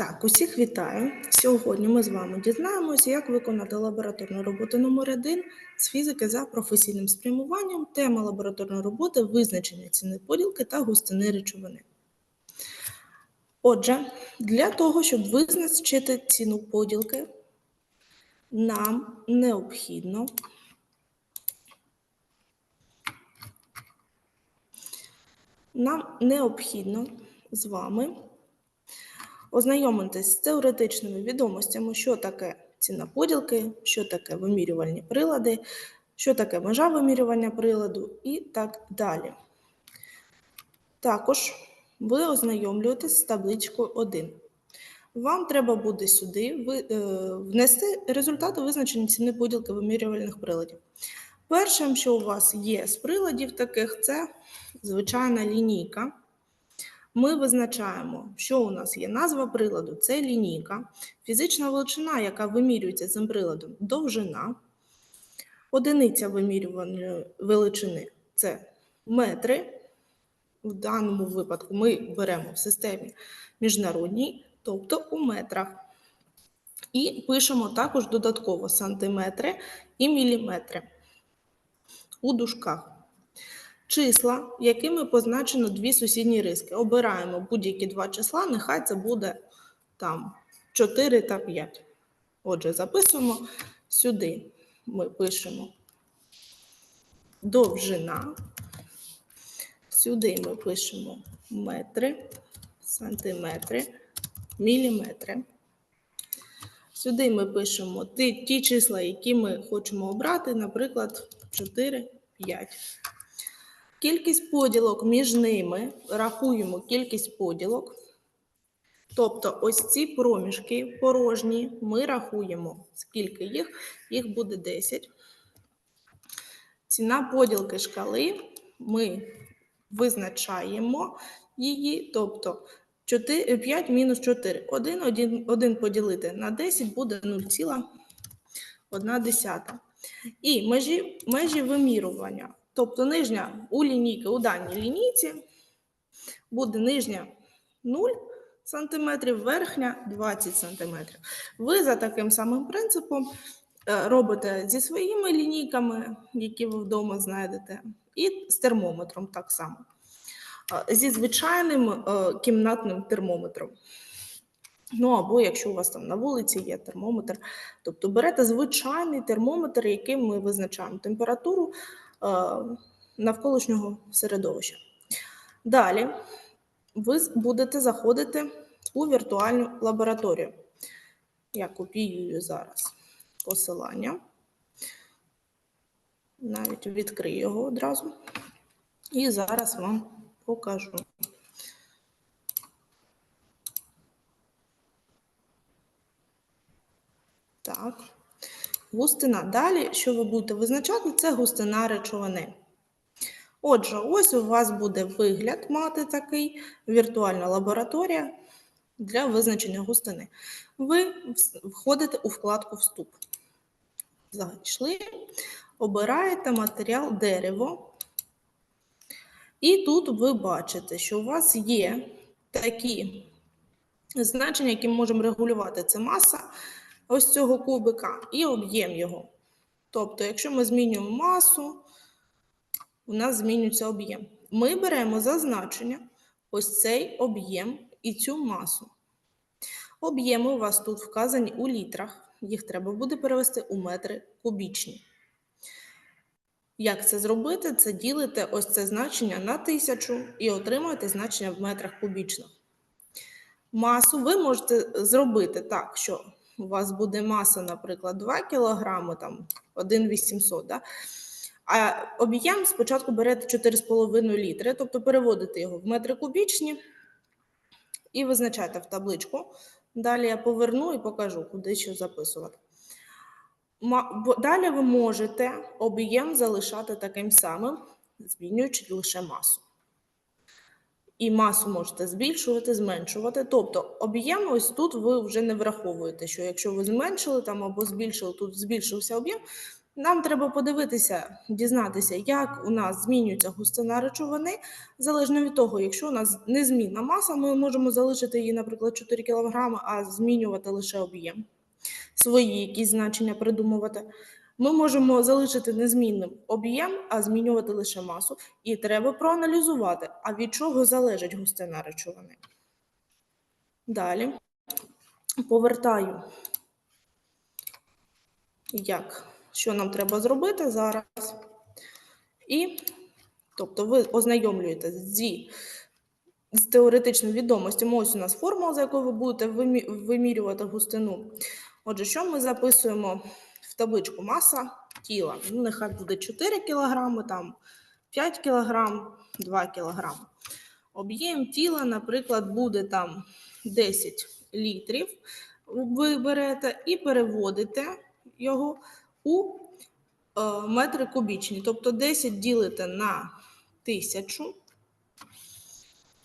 Так, усіх вітаю. Сьогодні ми з вами дізнаємося, як виконати лабораторну роботу номер 1 з фізики за професійним спрямуванням. Тема лабораторної роботи визначення ціни поділки та густини речовини. Отже, для того, щоб визначити ціну поділки, нам необхідно нам необхідно з вами ознайомитись з теоретичними відомостями, що таке ціна поділки, що таке вимірювальні прилади, що таке межа вимірювання приладу і так далі. Також ви ознайомлюєтесь з табличкою 1. Вам треба буде сюди е, внести результати визначення ціни поділки вимірювальних приладів. Першим, що у вас є з приладів таких, це звичайна лінійка. Ми визначаємо, що у нас є назва приладу це лінійка, фізична величина, яка вимірюється цим приладом довжина, одиниця вимірюваної величини це метри. В даному випадку ми беремо в системі міжнародній, тобто у метрах. І пишемо також додатково сантиметри і міліметри у дужках. Числа, якими позначено дві сусідні риски. Обираємо будь-які два числа, нехай це буде там 4 та 5. Отже, записуємо сюди. Ми пишемо довжина. Сюди ми пишемо метри, сантиметри, міліметри. Сюди ми пишемо ті, ті числа, які ми хочемо обрати, наприклад, 4, 5. Кількість поділок між ними рахуємо кількість поділок. Тобто ось ці проміжки порожні ми рахуємо, скільки їх, їх буде 10. Ціна поділки шкали ми визначаємо її, тобто 4, 5 мінус 4. 1, 1, 1 поділити на 10 буде 0,1. І межі, межі вимірювання. Тобто нижня у лінійки, у даній лінійці буде нижня 0 см, верхня 20 см. Ви за таким самим принципом е, робите зі своїми лінійками, які ви вдома знайдете, і з термометром так само. Е, Зі звичайним е, кімнатним термометром. Ну або якщо у вас там на вулиці є термометр, тобто берете звичайний термометр, яким ми визначаємо температуру навколишнього середовища. Далі ви будете заходити у віртуальну лабораторію. Я копіюю зараз посилання, навіть відкрию його одразу. І зараз вам покажу. Так. Густина. Далі, що ви будете визначати, це густина речовини. Отже, ось у вас буде вигляд мати такий віртуальна лабораторія для визначення густини. Ви входите у вкладку Вступ. Зайшли, обираєте матеріал дерево. І тут ви бачите, що у вас є такі значення, які ми можемо регулювати. Це маса ось цього кубика і об'єм його. Тобто, якщо ми змінюємо масу, у нас змінюється об'єм. Ми беремо за значення ось цей об'єм і цю масу. Об'єми у вас тут вказані у літрах. Їх треба буде перевести у метри кубічні. Як це зробити? Це ділите ось це значення на тисячу і отримуєте значення в метрах кубічних. Масу ви можете зробити так, що у вас буде маса, наприклад, 2 кг, там 1,800, да? а об'єм спочатку берете 4,5 літри, тобто переводите його в метри кубічні і визначаєте в табличку. Далі я поверну і покажу, куди що записувати. Далі ви можете об'єм залишати таким самим, змінюючи лише масу. І масу можете збільшувати, зменшувати. Тобто об'єм ось тут ви вже не враховуєте, що якщо ви зменшили там або збільшили, тут збільшився об'єм, Нам треба подивитися, дізнатися, як у нас змінюється густина речовини, залежно від того, якщо у нас незмінна маса, ми можемо залишити її, наприклад, 4 кг, а змінювати лише об'єм, свої якісь значення придумувати. Ми можемо залишити незмінним об'єм, а змінювати лише масу. І треба проаналізувати, а від чого залежить густина речовини. Далі повертаю, як, що нам треба зробити зараз. І, тобто, ви ознайомлюєтесь зі з теоретичними відомостями. Ось у нас формула, за якою ви будете вимірювати густину. Отже, що ми записуємо табличку маса тіла? Ну, нехай буде 4 кг, там 5 кг, 2 кг. Об'єм тіла, наприклад, буде там 10 літрів. Ви берете і переводите його у е, метри кубічні. Тобто 10 ділите на 1000.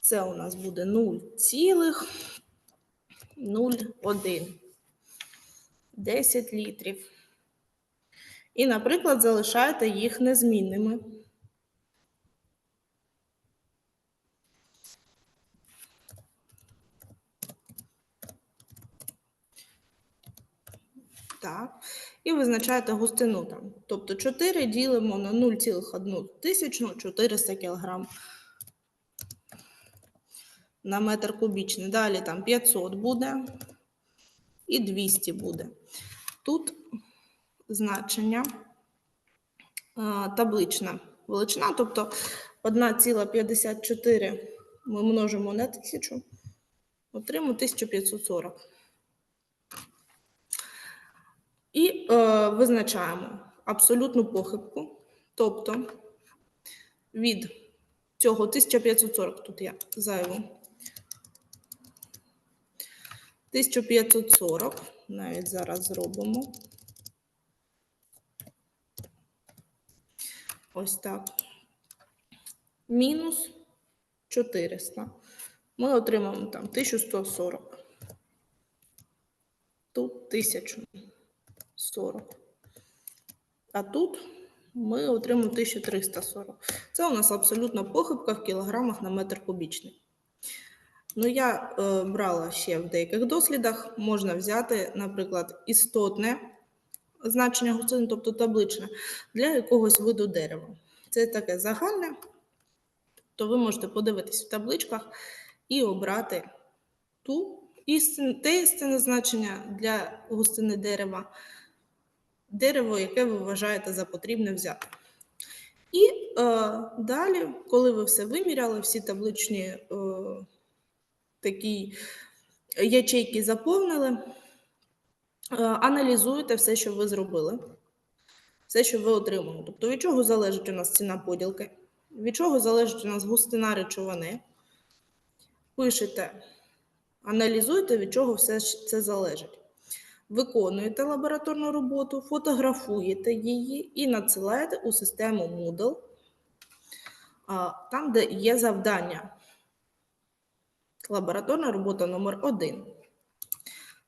Це у нас буде 0,01. 10 літрів. І, наприклад, залишаєте їх незмінними. Так. І визначаєте густину там. Тобто 4 ділимо на 0,1 тисячну 400 кг на метр кубічний. Далі там 500 буде і 200 буде. Тут значення а, таблична величина, тобто 1,54 ми множимо на 1000, отримаємо 1540. І е, визначаємо абсолютну похибку, тобто від цього 1540, тут я зайву. 1540, навіть зараз зробимо. Ось так. Мінус 400. Ми отримаємо там 1140. Тут 1040. А тут ми отримаємо 1340. Це у нас абсолютна похибка в кілограмах на метр кубічний. Ну, я е, брала ще в деяких дослідах, можна взяти, наприклад, істотне значення густини, тобто табличне, для якогось виду дерева. Це таке загальне, то ви можете подивитись в табличках і обрати ту істин, те істинне значення для густини дерева, дерево, яке ви вважаєте за потрібне взяти. І е, далі, коли ви все виміряли, всі табличні е, такі ячейки заповнили, аналізуєте все, що ви зробили, все, що ви отримали. Тобто, від чого залежить у нас ціна поділки, від чого залежить у нас густина речовини. Пишете, аналізуєте, від чого все це залежить. Виконуєте лабораторну роботу, фотографуєте її і надсилаєте у систему Moodle, там, де є завдання. Лабораторна робота номер 1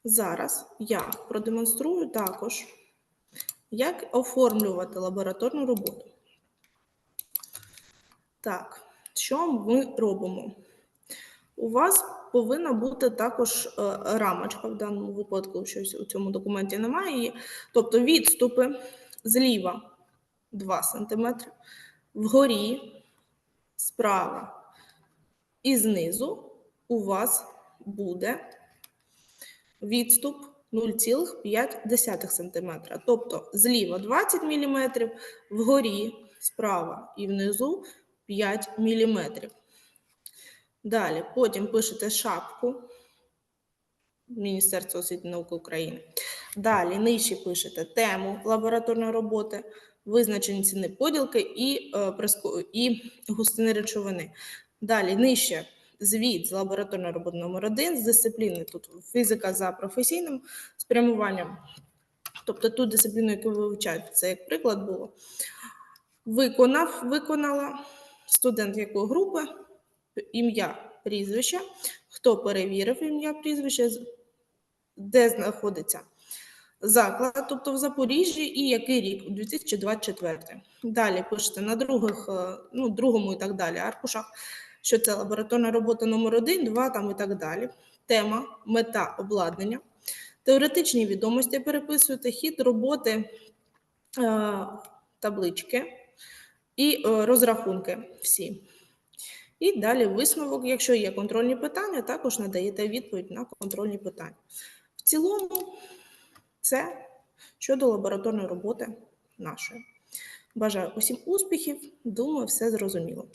Зараз я продемонструю також, як оформлювати лабораторну роботу. Так, що ми робимо? У вас повинна бути також е, рамочка, в даному випадку щось у цьому документі немає. Тобто відступи зліва 2 см, вгорі, справа і знизу у вас буде відступ 0,5 см. Тобто зліва 20 мм, вгорі, справа і внизу 5 мм. Далі, потім пишете шапку Міністерства освіти і науки України. Далі нижче пишете тему лабораторної роботи, визначені ціни поділки і, е, і густини речовини. Далі нижче звіт з лабораторної роботи номер 1 з дисципліни тут фізика за професійним спрямуванням. Тобто ту дисципліну, яку ви вивчаєте, це як приклад було. Виконав, виконала студент якої групи, ім'я, прізвище, хто перевірив ім'я, прізвище, де знаходиться заклад, тобто в Запоріжжі, і який рік, 2024. Далі пишете на других, е, ну, другому і так далі аркушах, що це лабораторна робота номер 1, 2 там і так далі. Тема, мета, обладнання, теоретичні відомості переписуєте, хід роботи, е, таблички і е, розрахунки всі. І далі висновок, якщо є контрольні питання, також надаєте відповідь на контрольні питання. В цілому, це щодо лабораторної роботи нашої. Бажаю усім успіхів. Думаю, все зрозуміло.